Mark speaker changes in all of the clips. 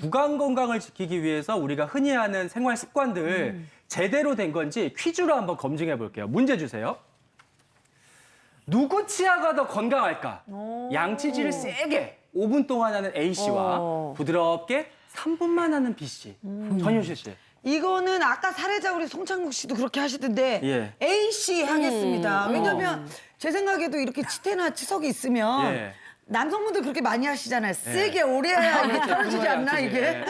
Speaker 1: 구강 건강을 지키기 위해서 우리가 흔히 하는 생활 습관들 제대로 된 건지 퀴즈로 한번 검증해 볼게요. 문제 주세요. 누구 치아가 더 건강할까? 양치질을 세게 5분 동안 하는 A 씨와
Speaker 2: 어.
Speaker 1: 부드럽게 3분만 하는 B 씨. 전효실 씨.
Speaker 3: 이거는 아까 사례자 우리 송창국 씨도 그렇게 하시던데
Speaker 1: 예.
Speaker 3: A 씨 하겠습니다. 왜냐면 제 생각에도 이렇게 치태나 치석이 있으면
Speaker 1: 예.
Speaker 3: 남성분들 그렇게 많이 하시잖아요. 세게 오래 해야 이게 떨어지지 않나 이게?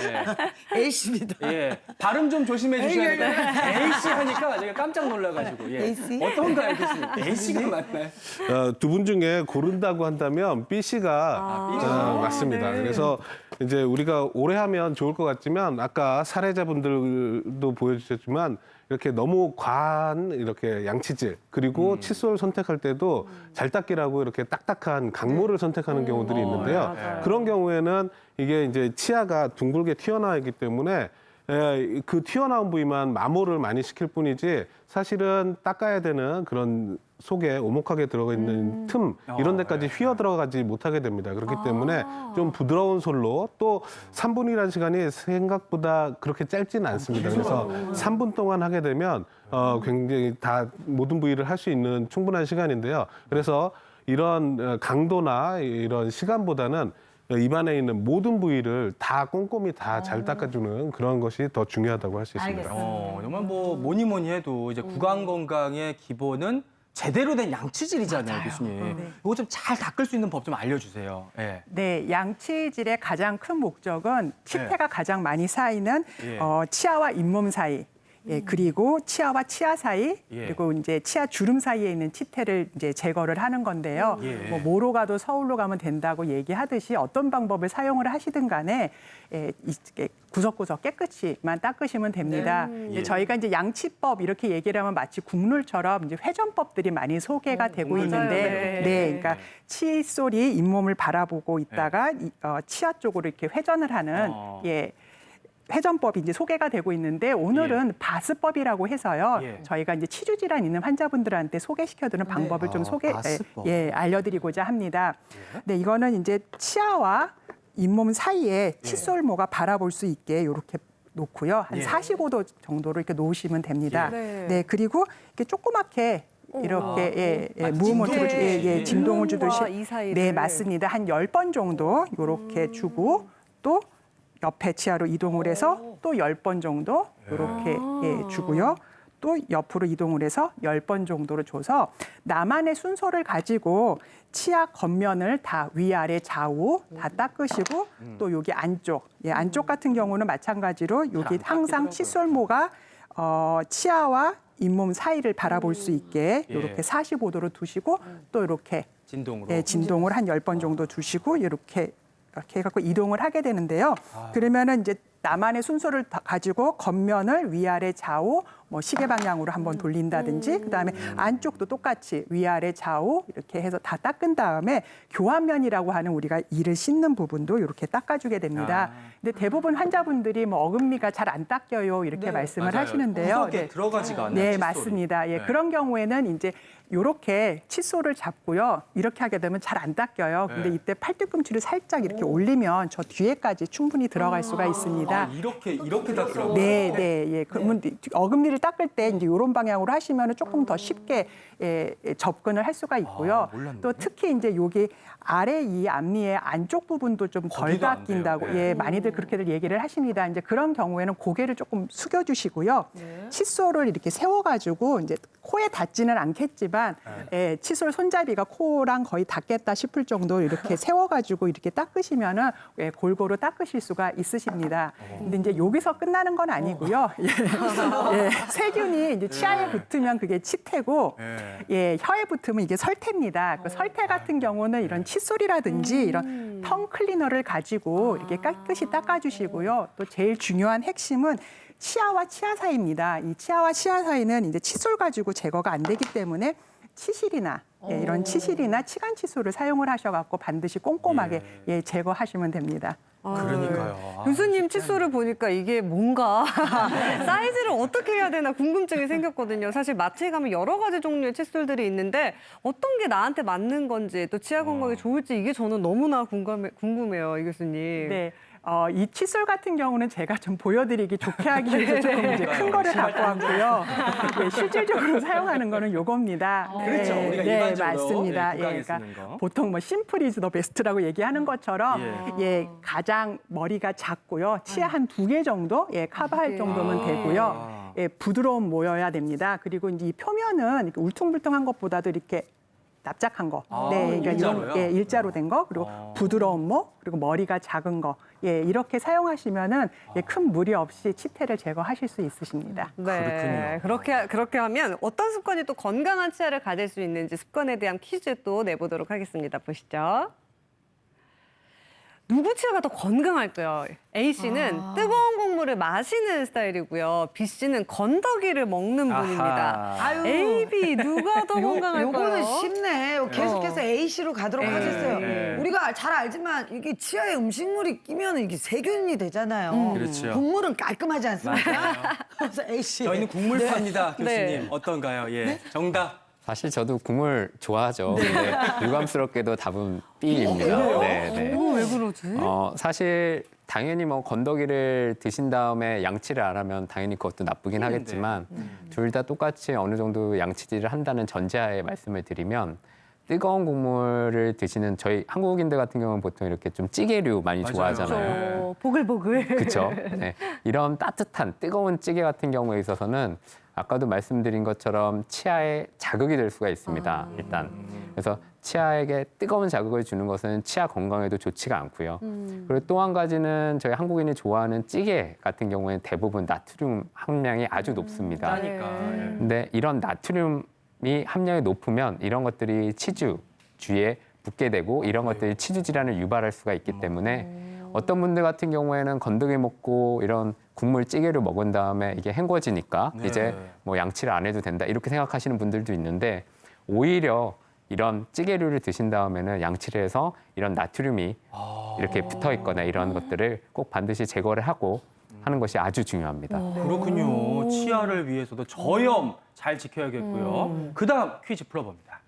Speaker 1: 예,
Speaker 3: A 씨입니다.
Speaker 1: 예. 예. 발음 좀 조심해 주셔야 돼요. A 씨 하니까 제가 깜짝 놀라가지고. 예.
Speaker 3: A 씨?
Speaker 1: 어떤가요, 교수님? A 씨가 맞나요?
Speaker 4: 어, 두분 중에 고른다고 한다면 B 씨가
Speaker 1: 씨.
Speaker 4: 어, 맞습니다. 그래서 이제 우리가 오래 하면 좋을 것 같지만 아까 사례자분들도 보여주셨지만 이렇게 너무 과한 이렇게 양치질 그리고 칫솔 선택할 때도 잘 닦기라고 이렇게 딱딱한 강물을 선택하는 경우들이 있는데요. 그런 경우에는 이게 이제 치아가 둥글게 튀어나와 있기 때문에 에, 그 튀어나온 부위만 마모를 많이 시킬 뿐이지 사실은 닦아야 되는 그런 속에 오목하게 들어가 있는 틈 이런 데까지 휘어 들어가지 못하게 됩니다. 그렇기 때문에 좀 부드러운 솔로 또 3분이라는 시간이 생각보다 그렇게 짧지는 않습니다. 그래서 3분 동안 하게 되면 어, 굉장히 다 모든 부위를 할 수 있는 충분한 시간인데요. 그래서 이런 어, 강도나 이런 시간보다는 입안에 있는 모든 부위를 다 꼼꼼히 다 잘 닦아주는 그런 것이 더 중요하다고 할 수 있습니다.
Speaker 1: 어, 정말 뭐 뭐니 뭐니 해도 이제 구강 건강의 기본은 제대로 된 양치질이잖아요, 교수님. 이거 좀 잘 닦을 수 있는 법 좀 알려주세요. 예.
Speaker 2: 네, 양치질의 가장 큰 목적은 치태가 가장 많이 쌓이는
Speaker 1: 예.
Speaker 2: 어, 치아와 잇몸 사이. 예, 그리고 치아와 치아 사이,
Speaker 1: 예.
Speaker 2: 그리고 이제 치아 주름 사이에 있는 치태를 이제 제거를 하는 건데요.
Speaker 1: 예.
Speaker 2: 뭐 모로 가도 서울로 가면 된다고 얘기하듯이 어떤 방법을 사용을 하시든 간에 예, 이게 구석구석 깨끗이만 닦으시면 됩니다. 근데 저희가 이제 양치법 이렇게 얘기를 하면 마치 국룰처럼 이제 회전법들이 많이 소개가 되고 있는데,
Speaker 1: 네.
Speaker 2: 네, 그러니까 칫솔이 잇몸을 바라보고 있다가 이, 어, 치아 쪽으로 이렇게 회전을 하는
Speaker 1: 어.
Speaker 2: 예. 회전법이 이제 소개가 되고 있는데 오늘은 바스법이라고 해서요.
Speaker 1: 예.
Speaker 2: 저희가 이제 치주 질환 있는 환자분들한테 소개시켜드리는 방법을 좀
Speaker 1: 아,
Speaker 2: 소개
Speaker 1: 바스법.
Speaker 2: 예, 알려드리고자 합니다. 네, 이거는 이제 치아와 잇몸 사이에 칫솔모가 바라볼 수 있게 이렇게 놓고요. 한
Speaker 1: 예.
Speaker 2: 45도 정도로 이렇게 놓으시면 됩니다.
Speaker 1: 예.
Speaker 2: 네.
Speaker 5: 네.
Speaker 2: 그리고 이렇게 조그맣게 이렇게
Speaker 1: 아.
Speaker 2: 예, 예,
Speaker 1: 아,
Speaker 2: 주, 예,
Speaker 1: 진동을
Speaker 2: 예,
Speaker 1: 주듯이.
Speaker 2: 진동을 주듯이. 네 맞습니다 한 열 번 정도 이렇게 주고 또 옆에 치아로 이동을 해서 또열번 정도 이렇게 예, 주고요. 또 옆으로 이동을 해서 열번 정도로 줘서 나만의 순서를 가지고 치아 겉면을 다 위아래 좌우 다 닦으시고 또 여기 안쪽 예, 안쪽 같은 경우는 마찬가지로 여기 항상. 칫솔모가 어, 치아와 잇몸 사이를 바라볼 수 있게
Speaker 1: 예.
Speaker 2: 이렇게 45도로 두시고 또 이렇게
Speaker 1: 진동으로.
Speaker 2: 예, 진동을 한열번 정도 두시고 이렇게 이렇게 해갖고 이동을 하게 되는데요. 그러면은 이제 나만의 순서를 다 가지고 겉면을 위아래 좌우 뭐 시계 방향으로 한번 돌린다든지 그다음에 안쪽도 똑같이 위아래 좌우 이렇게 해서 다 닦은 다음에 교환면이라고 하는 우리가 이를 씻는 부분도 이렇게 닦아주게 됩니다.
Speaker 1: 아.
Speaker 2: 근데 대부분 환자분들이 뭐 어금니가 잘 안 닦여요 이렇게 말씀을
Speaker 1: 맞아요.
Speaker 2: 하시는데요.
Speaker 1: 구석에
Speaker 2: 네.
Speaker 1: 들어가지가 않아요.
Speaker 2: 네,
Speaker 1: 칫솔이.
Speaker 2: 맞습니다. 예,
Speaker 1: 네.
Speaker 2: 그런 경우에는 이제 이렇게 칫솔을 잡고요. 이렇게 하게 되면 잘 안 닦여요. 근데
Speaker 1: 네.
Speaker 2: 이때 팔뒤꿈치를 살짝 이렇게 올리면 저 뒤에까지 충분히 들어갈 수가 있습니다.
Speaker 1: 아, 이렇게 이렇게 닦으라고.
Speaker 2: 네, 네, 예. 그러면 어금니를 닦을 때 이제 이런 방향으로 하시면 조금 더 쉽게 예, 예, 접근을 할 수가 있고요.
Speaker 1: 아, 몰랐네.
Speaker 2: 또 특히 이제 여기 아래 이 앞니의 안쪽 부분도 좀 덜
Speaker 1: 거기도 안
Speaker 2: 닦인다고
Speaker 1: 돼요. 네.
Speaker 2: 예, 많이들 그렇게들 얘기를 하십니다. 이제 그런 경우에는 고개를 조금 숙여주시고요. 칫솔을 이렇게 세워가지고 이제 코에 닿지는 않겠지만
Speaker 1: 네.
Speaker 2: 예, 칫솔 손잡이가 코랑 거의 닿겠다 싶을 정도 이렇게 세워가지고 이렇게 닦으시면은 예, 골고루 닦으실 수가 있으십니다. 근데 이제 여기서 끝나는 건 아니고요. 예, 예, 세균이 이제 치아에 붙으면 그게 치태고
Speaker 1: 예.
Speaker 2: 예, 혀에 붙으면 이게 설태입니다. 그 설태 같은 경우는 이런 칫솔이라든지 이런 텅 클리너를 가지고 이렇게 깨끗이 닦아주시고요. 또 제일 중요한 핵심은 치아와 치아 사이입니다. 이 치아와 치아 사이는 이제 칫솔 가지고 제거가 안 되기 때문에 치실이나 예, 이런 치실이나 치간 칫솔을 사용을 하셔갖고 반드시 꼼꼼하게 예, 제거하시면 됩니다.
Speaker 1: 그러니까요. 아,
Speaker 5: 교수님 칫솔을 보니까 이게 뭔가 사이즈를 어떻게 해야 되나 궁금증이 생겼거든요. 사실 마트에 가면 여러 가지 종류의 칫솔들이 있는데 어떤 게 나한테 맞는 건지 또 치아 건강에 좋을지 이게 저는 너무나 궁금해, 궁금해요, 이 교수님.
Speaker 2: 네. 어, 이 칫솔 같은 경우는 제가 좀 보여드리기 좋게 하기 위해서 조금 이제 큰 거를 갖고 왔고요. 예, 실질적으로 사용하는 거는 요겁니다.
Speaker 1: 그렇죠.
Speaker 2: 네,
Speaker 1: 우리가
Speaker 2: 네,
Speaker 1: 일반적으로,
Speaker 2: 맞습니다.
Speaker 1: 예, 국악에
Speaker 2: 예, 그러니까
Speaker 1: 쓰는 거.
Speaker 2: 보통 뭐 심플 이즈 더 베스트라고 얘기하는 것처럼
Speaker 1: 예.
Speaker 2: 예, 가장 머리가 작고요. 치아 한 두 개 정도 예, 커버할 정도면
Speaker 1: 아.
Speaker 2: 되고요. 예, 부드러운 모여야 됩니다. 그리고 이제 이 표면은 이렇게 울퉁불퉁한 것보다도 이렇게 납작한 거.
Speaker 1: 아,
Speaker 2: 네, 그러니까
Speaker 1: 일자로요?
Speaker 2: 이런 예, 일자로 된 거, 그리고
Speaker 1: 아.
Speaker 2: 부드러운 모, 그리고 머리가 작은 거. 예, 이렇게 사용하시면은 예, 큰 무리 없이 치태를 제거하실 수 있으십니다.
Speaker 5: 네,
Speaker 1: 그렇군요.
Speaker 5: 그렇게 그렇게 하면 어떤 습관이 또 건강한 치아를 가질 수 있는지 습관에 대한 퀴즈 또 내보도록 하겠습니다. 보시죠. 누구 치아가 더 건강할까요? A 씨는
Speaker 1: 아.
Speaker 5: 뜨거운 국물을 마시는 스타일이고요. B 씨는 건더기를 먹는 분입니다.
Speaker 1: 아하.
Speaker 3: 아유.
Speaker 5: A, B 누가 더 건강할까요?
Speaker 3: 요거는 쉽네. 계속해서 A 씨로 가도록 하겠어요.
Speaker 1: 네.
Speaker 3: 우리가 잘 알지만 이게 치아에 음식물이 끼면 이게 세균이 되잖아요.
Speaker 1: 그렇죠.
Speaker 3: 국물은 깔끔하지 않습니까? 그래서 A 씨.
Speaker 1: 저희는 국물파입니다, 교수님.
Speaker 5: 네.
Speaker 1: 어떤가요? 예. 정답.
Speaker 6: 사실 저도 국물 좋아하죠. 근데 유감스럽게도 답은 B입니다. 네, 네.
Speaker 5: 이거 왜 그러지?
Speaker 6: 어, 사실 당연히 뭐 건더기를 드신 다음에 양치를 안 하면 당연히 그것도 나쁘긴 하겠지만 둘 다 똑같이 어느 정도 양치질을 한다는 전제하에 말씀을 드리면 뜨거운 국물을 드시는 저희 한국인들 같은 경우는 보통 이렇게 좀 찌개류 많이
Speaker 1: 맞아요.
Speaker 6: 좋아하잖아요.
Speaker 5: 저 보글보글.
Speaker 6: 그렇죠. 네. 이런 따뜻한 뜨거운 찌개 같은 경우에 있어서는 아까도 말씀드린 것처럼 치아에 자극이 될 수가 있습니다. 일단 그래서 치아에게 뜨거운 자극을 주는 것은 치아 건강에도 좋지가 않고요. 그리고 또 한 가지는 저희 한국인이 좋아하는 찌개 같은 경우에는 대부분 나트륨 함량이 아주 높습니다.
Speaker 1: 그러니까. 예.
Speaker 6: 근데 이런 나트륨이 함량이 높으면 이런 것들이 치주 주위에 붙게 되고 이런 것들이 치주 질환을 유발할 수가 있기 때문에 어떤 분들 같은 경우에는 건더기 먹고 이런 국물 찌개를 먹은 다음에 이게 헹궈지니까
Speaker 1: 네.
Speaker 6: 이제 뭐 양치를 안 해도 된다 이렇게 생각하시는 분들도 있는데 오히려 이런 찌개류를 드신 다음에는 양치를 해서 이런 나트륨이
Speaker 1: 아.
Speaker 6: 이렇게 붙어 있거나 이런 것들을 꼭 반드시 제거를 하고 하는 것이 아주 중요합니다.
Speaker 1: 그렇군요. 치아를 위해서도 저염 잘 지켜야겠고요. 그다음 퀴즈 풀어봅니다.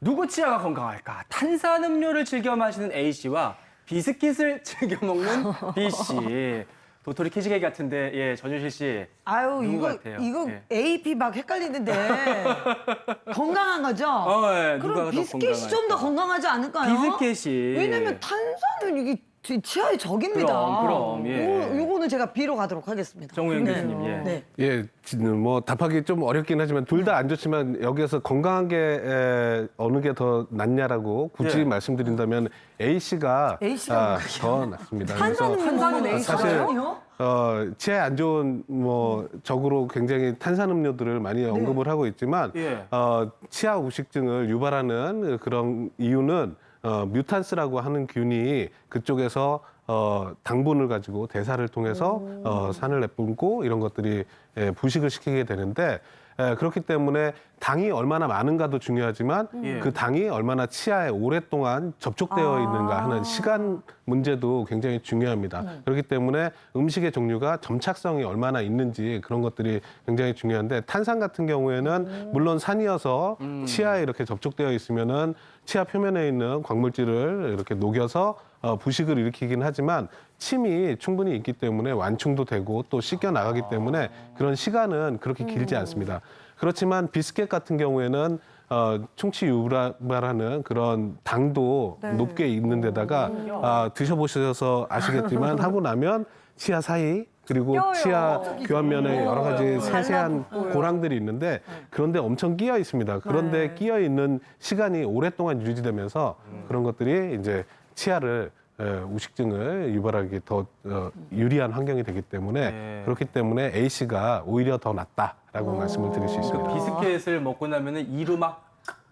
Speaker 1: 누구 치아가 건강할까? 탄산음료를 즐겨 마시는 A 씨와 비스킷을 즐겨 먹는 B 씨. 도토리 퀴즈계기 같은데 예 전유실 씨.
Speaker 3: 아유
Speaker 1: 누구
Speaker 3: 이거
Speaker 1: 같아요?
Speaker 3: 이거
Speaker 1: 예.
Speaker 3: A, B 막 헷갈리는데 건강한 거죠?
Speaker 1: 어, 예, 누가
Speaker 3: 그럼
Speaker 1: 더
Speaker 3: 비스킷이 좀 더? 건강하지 않을까요?
Speaker 1: 비스킷이
Speaker 3: 왜냐면 탄산은 이게 지- 치아의 적입니다.
Speaker 1: 그럼, 그럼, 예.
Speaker 3: 요, 요거는 제가 B로 가도록 하겠습니다.
Speaker 1: 정우영
Speaker 3: 네.
Speaker 1: 교수님 예.
Speaker 3: 네.
Speaker 4: 예, 지금 뭐 답하기 좀 어렵긴 하지만 둘 다 안 좋지만 여기에서 건강한 게 에, 어느 게 더 낫냐라고 굳이
Speaker 1: 예.
Speaker 4: 말씀드린다면 A 씨가
Speaker 3: A 씨가
Speaker 4: 더 낫습니다.
Speaker 5: 탄산음료
Speaker 3: A
Speaker 4: 사실
Speaker 3: 씨가요?
Speaker 4: 어, 치아에 안 좋은 뭐 적으로 굉장히 탄산음료들을 많이 언급을 하고 있지만
Speaker 1: 예.
Speaker 4: 어, 치아 우식증을 유발하는 그런 이유는 어, 뮤탄스라고 하는 균이 그쪽에서 어, 당분을 가지고 대사를 통해서 어, 산을 내뿜고 이런 것들이 예, 부식을 시키게 되는데 예, 그렇기 때문에 당이 얼마나 많은가도 중요하지만
Speaker 1: 예.
Speaker 4: 그 당이 얼마나 치아에 오랫동안 접촉되어 있는가 하는 시간 문제도 굉장히 중요합니다. 그렇기 때문에 음식의 종류가 점착성이 얼마나 있는지 그런 것들이 굉장히 중요한데 탄산 같은 경우에는 물론 산이어서 치아에 이렇게 접촉되어 있으면은 치아 표면에 있는 광물질을 이렇게 녹여서 어, 부식을 일으키긴 하지만 침이 충분히 있기 때문에 완충도 되고 또 씻겨 나가기 때문에 그런 시간은 그렇게 길지 않습니다. 그렇지만 비스켓 같은 경우에는 어, 충치 유발하는 그런 당도 높게 있는 데다가 아, 드셔보셔서 아시겠지만 하고 나면 치아 사이 그리고
Speaker 5: 껴요.
Speaker 4: 치아 교환면에 여러 가지 세세한 고랑들이 있는데 그런데 엄청 끼어 있습니다. 그런데 끼어 있는 시간이 오랫동안 유지되면서 그런 것들이 이제 치아를 에, 우식증을 유발하기 더 어, 유리한 환경이 되기 때문에
Speaker 1: 네.
Speaker 4: 그렇기 때문에 A 씨가 오히려 더 낫다라고 말씀을 드릴 수 있습니다.
Speaker 1: 비스킷을 먹고 나면은 이로 막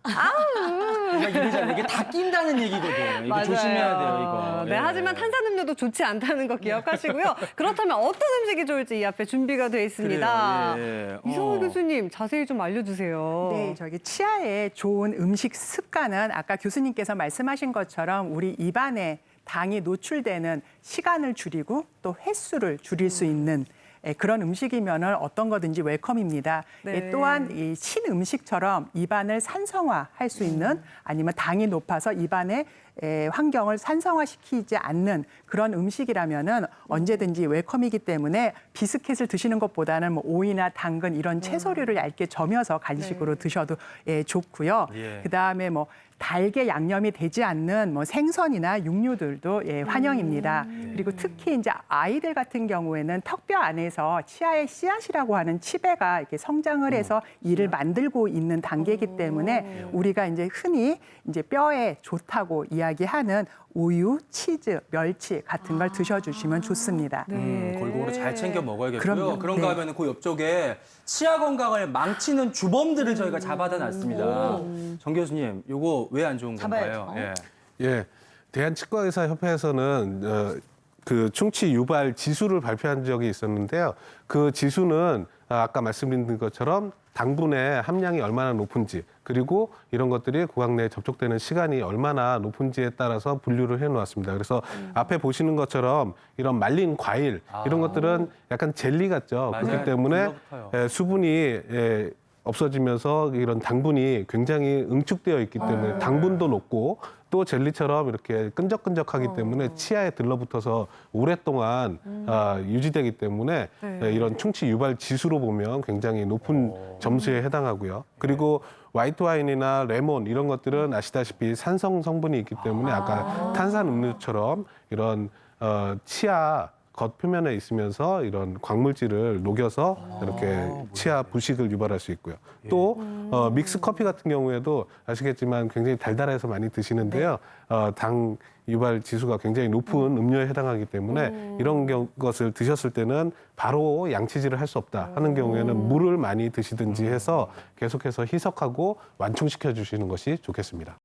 Speaker 1: 아우 막 이러잖아요. 이게 다 낀다는 얘기거든요. 이거 조심해야 돼요, 이거.
Speaker 5: 네,
Speaker 1: 예.
Speaker 5: 하지만 탄산음료도 좋지 않다는 거 기억하시고요. 그렇다면 어떤 음식이 좋을지 이 앞에 준비가 되어 있습니다.
Speaker 1: 그래요, 예.
Speaker 5: 이성훈
Speaker 1: 어.
Speaker 5: 교수님 자세히 좀 알려주세요.
Speaker 2: 네, 저기 치아에 좋은 음식 습관은 아까 교수님께서 말씀하신 것처럼 우리 입안에 당이 노출되는 시간을 줄이고 또 횟수를 줄일 수 있는 예, 그런 음식이면은 어떤 거든지 웰컴입니다.
Speaker 5: 네.
Speaker 2: 예, 또한 이 신음식처럼 입안을 산성화할 수 있는 아니면 당이 높아서 입안의 에, 환경을 산성화시키지 않는 그런 음식이라면은 언제든지 웰컴이기 때문에 비스켓을 드시는 것보다는 뭐 오이나 당근 이런 채소류를 얇게 저며서 간식으로 드셔도 예, 좋고요.
Speaker 1: 예.
Speaker 2: 그 다음에 뭐 달게 양념이 되지 않는 뭐 생선이나 육류들도 예, 환영입니다. 그리고 특히 이제 아이들 같은 경우에는 턱뼈 안에서 치아의 씨앗이라고 하는 치배가 이렇게 성장을 해서 이를 만들고 있는 단계이기 때문에 우리가 이제 흔히 이제 뼈에 좋다고 이야기하는 우유, 치즈, 멸치 같은 걸 드셔주시면 좋습니다.
Speaker 1: 음, 골고루 잘 챙겨 먹어야겠고요.
Speaker 2: 그럼요.
Speaker 1: 그런가
Speaker 2: 네.
Speaker 1: 하면 그 옆쪽에 치아 건강을 망치는 주범들을 저희가 잡아다 놨습니다. 정 교수님, 요거 왜 안 좋은 건가요?
Speaker 3: 잡아야죠.
Speaker 1: 예.
Speaker 4: 예, 대한치과의사협회에서는 어, 그 충치 유발 지수를 발표한 적이 있었는데요. 그 지수는 아, 아까 말씀드린 것처럼 당분의 함량이 얼마나 높은지 그리고 이런 것들이 구강 내에 접촉되는 시간이 얼마나 높은지에 따라서 분류를 해놓았습니다. 그래서 앞에 보시는 것처럼 이런 말린 과일 이런 것들은 약간 젤리 같죠.
Speaker 1: 맞아요.
Speaker 4: 그렇기 때문에
Speaker 1: 불러붙어요.
Speaker 4: 예, 수분이 예, 없어지면서 이런 당분이 굉장히 응축되어 있기 때문에 당분도 높고 또 젤리처럼 이렇게 끈적끈적하기 때문에 치아에 들러붙어서 오랫동안 아, 유지되기 때문에 예, 이런 충치 유발 지수로 보면 굉장히 높은 점수에 해당하고요. 그리고 화이트 와인이나 레몬 이런 것들은 아시다시피 산성 성분이 있기 때문에 아까 탄산 음료처럼 이런 어, 치아 겉 표면에 있으면서 이런 광물질을 녹여서 이렇게 치아 부식을 유발할 수 있고요. 또 어, 믹스 커피 같은 경우에도 아시겠지만 굉장히 달달해서 많이 드시는데요. 어, 당 유발 지수가 굉장히 높은 음료에 해당하기 때문에 이런 경- 것을 드셨을 때는 바로 양치질을 할 수 없다 하는 경우에는 물을 많이 드시든지 해서 계속해서 희석하고 완충시켜 주시는 것이 좋겠습니다.